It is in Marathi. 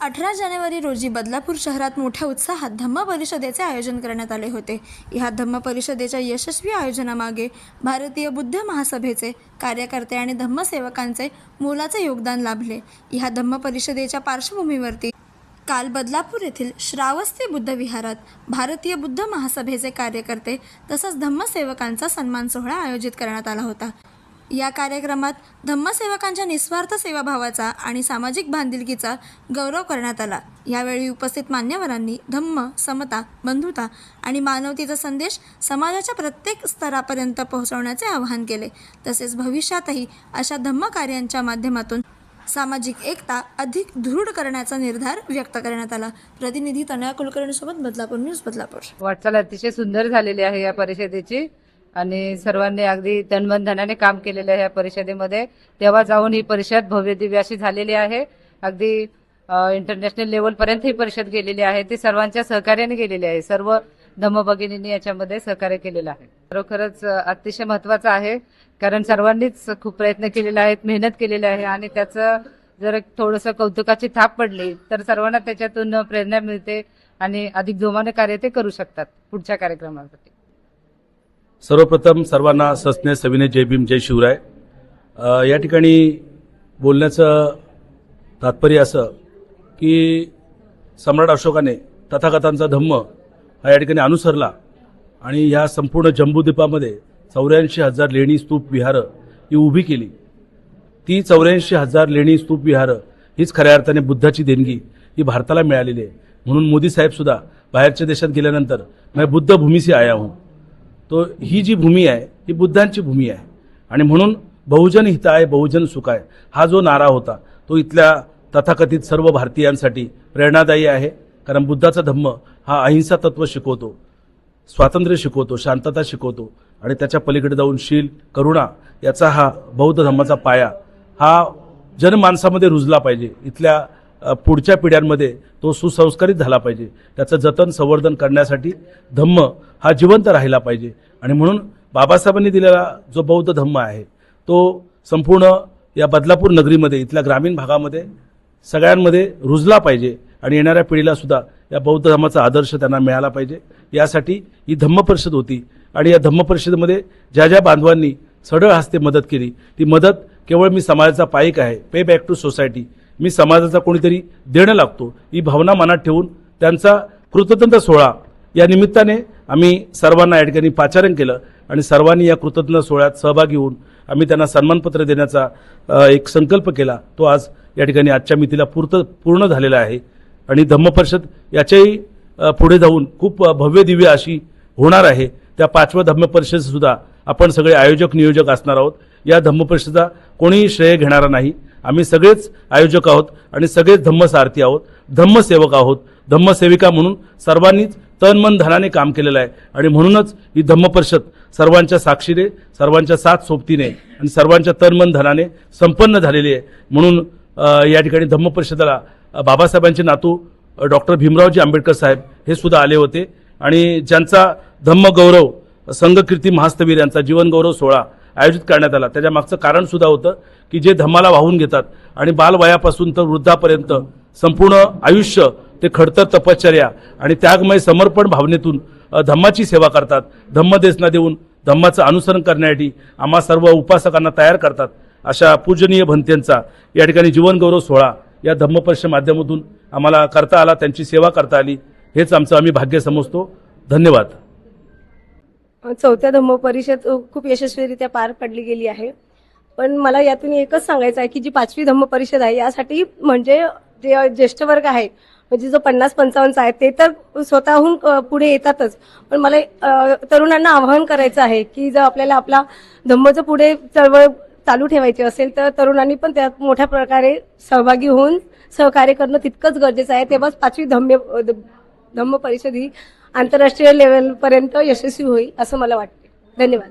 अठरा जानेवारी रोजी बदलापूर शहरात मोठ्या उत्साहात धम्म परिषदेचे आयोजन करण्यात आले होते. या धम्म परिषदेच्या यशस्वी आयोजनामागे भारतीय बुद्ध महासभेचे कार्यकर्ते आणि धम्मसेवकांचे मोलाचे योगदान लाभले. ह्या धम्म परिषदेच्या पार्श्वभूमीवरती काल बदलापूर येथील श्रावस्ती बुद्ध विहारात भारतीय बुद्ध महासभेचे कार्यकर्ते तसंच धम्मसेवकांचा सन्मान सोहळा आयोजित करण्यात आला होता. या कार्यक्रमात धम्मसेवकांच्या निस्वार्थ सेवाभावाचा आणि सामाजिक बांधिलकीचा गौरव करण्यात आला. यावेळी उपस्थित मान्यवरांनी धम्म समता बंधुता आणि मानवतेचा संदेश समाजाच्या प्रत्येक स्तरापर्यंत पोहोचवण्याचे आवाहन केले. तसेच भविष्यातही अशा धम्म कार्यांच्या माध्यमातून सामाजिक एकता अधिक दृढ करण्याचा निर्धार व्यक्त करण्यात आला. प्रतिनिधी तनया कुलकर्णीसोबत बदलापूर न्यूज बदलापूर. वाटचाल अतिशय सुंदर झालेली आहे या परिषदेची. आणि सर्वांनी अगदी तनमन काम केलेलं आहे या परिषदेमध्ये. तेव्हा जाऊन ही परिषद भव्य दिव्य अशी झालेली आहे. अगदी इंटरनॅशनल लेवलपर्यंत ही परिषद गेलेली आहे. ती सर्वांच्या सहकार्याने गेलेली आहे. सर्व धम्मभगिनींनी याच्यामध्ये सहकार्य केलेलं आहे. खरोखरच अतिशय महत्वाचं आहे. कारण सर्वांनीच खूप प्रयत्न केलेले आहेत मेहनत केलेली आहे आणि त्याचं जर थोडंसं कौतुकाची थाप पडली तर सर्वांना त्याच्यातून प्रेरणा मिळते आणि अधिक जोमाने कार्य ते करू शकतात पुढच्या कार्यक्रमासाठी. सर्वप्रथम सर्वांना सस्ने सविनय जय भीम जय शिवराय. या ठिकाणी बोलण्याचं तात्पर्य असं की सम्राट अशोकाने तथाकथांचा धम्म हा या ठिकाणी अनुसरला आणि ह्या संपूर्ण जम्बूद्वीपामध्ये चौऱ्याऐंशी हजार लेणी स्तूप विहारं ही उभी केली. ती चौऱ्याऐंशी हजार लेणी स्तूप विहारं हीच खऱ्या अर्थाने बुद्धाची देणगी ही भारताला मिळालेली आहे. म्हणून मोदी साहेबसुद्धा बाहेरच्या देशात गेल्यानंतर मैं बुद्ध भूमी आया हूं. तो ही जी भूमी आहे ही बुद्धांची भूमी आहे. आणि म्हणून बहुजन हिताय बहुजन सुखाय हा जो नारा होता तो इथल्या तथाकथित सर्व भारतीयांसाठी प्रेरणादायी आहे. कारण बुद्धाचा धम्म हा अहिंसा तत्व शिकवतो स्वातंत्र्य शिकवतो शांतता शिकवतो आणि त्याच्या पलीकडे जाऊन शील करुणा याचा हा बौद्ध धर्माचा पाया हा जनमानसामध्ये रुजला पाहिजे. इथल्या पुढच्या पिढ्यांमध्ये तो सुसंस्कारित झाला पाहिजे. त्याचं जतन संवर्धन करण्यासाठी धम्म हा जिवंत राहिला पाहिजे. आणि म्हणून बाबासाहेबांनी दिलेला जो बौद्ध धम्म आहे तो संपूर्ण या बदलापूर नगरीमध्ये इथल्या ग्रामीण भागामध्ये सगळ्यांमध्ये रुजला पाहिजे आणि येणाऱ्या पिढीला सुद्धा या बौद्ध धर्माचा आदर्श त्यांना मिळाला पाहिजे. यासाठी ही धम्म परिषद होती आणि या धम्म परिषदेमध्ये ज्या ज्या बांधवांनी सढळ हस्ते मदत केली ती मदत केवळ मी समाजाचा पाईक आहे. पे बॅक टू सोसायटी मी समाजाचा कोणीतरी देणं लागतो ही भावना मनात ठेवून त्यांचा कृतज्ञता सोहळा या निमित्ताने आम्ही सर्वांना या ठिकाणी पाचारण केलं आणि सर्वांनी या कृतज्ञता सोहळ्यात सहभागी होऊन आम्ही त्यांना सन्मानपत्र देण्याचा एक संकल्प केला. तो आज या ठिकाणी आजच्या मितीला पूर्त पूर्ण झालेला आहे. आणि धम्म परिषद याच्याही पुढे जाऊन खूप भव्य दिव्य अशी होणार आहे. त्या पाचव्या धम्म परिषदसुद्धा आपण सगळे आयोजक नियोजक असणार आहोत. या धम्म कोणीही श्रेय घेणारा नाही. आम्ही सगळेच आयोजक आहोत आणि सगळेच धम्मसारथी आहोत धम्मसेवक आहोत धम्मसेविका म्हणून सर्वांनीच तन मन धनाने काम केलेलं आहे. आणि म्हणूनच ही धम्म परिषद सर्वांच्या साक्षीने सर्वांच्या साथ सोबतीने आणि सर्वांच्या तन मन धनाने संपन्न झालेली आहे. म्हणून या ठिकाणी धम्म परिषदेला बाबासाहेबांचे नातू डॉक्टर भीमरावजी आंबेडकर साहेब हे सुद्धा आले होते. आणि ज्यांचा धम्म गौरव संघकीर्ती महास्तवीर यांचा जीवनगौरव सोहळा आयोजित करण्यात आला. त्याच्या मागचं कारण सुद्धा होतं की जे धम्माला वाहून घेतात आणि बालवयापासून तर वृद्धापर्यंत संपूर्ण आयुष्य ते खडतर तपश्चर्या आणि त्यागमय समर्पण भावनेतून धम्माची सेवा करतात. धम्मदेसना देऊन धम्माचं अनुसरण करण्यासाठी आम्हा सर्व उपासकांना तयार करतात. अशा पूजनीय भंत्यांचा या ठिकाणी जीवनगौरव सोहळा या धम्म परिषद माध्यमातून आम्हाला करता आला त्यांची सेवा करता आली हेच आमचं आम्ही भाग्य समजतो. धन्यवाद. चौथ्या धम्म परिषद खूप यशस्वीरित्या पार पडली गेली आहे. पण मला यातून एकच सांगायचं आहे की जी पाचवी धम्म परिषद आहे यासाठी म्हणजे जे ज्येष्ठ वर्ग आहे म्हणजे जो पन्नास पंचावन्नचा आहे ते तर स्वतःहून पुढे येतातच. पण मला तरुणांना आवाहन करायचं आहे की जर आपल्याला आपला धम्म जर पुढे चळवळ चालू ठेवायची असेल तर तरुणांनी पण त्यात मोठ्या प्रकारे सहभागी होऊन सहकार्य करणं तितकंच गरजेचं आहे. तेव्हाच पाचवी धम्म धम्म परिषद ही आंतरराष्ट्रीय लेवलपर्यंत यशस्वी होईल असं मला वाटते धन्यवाद.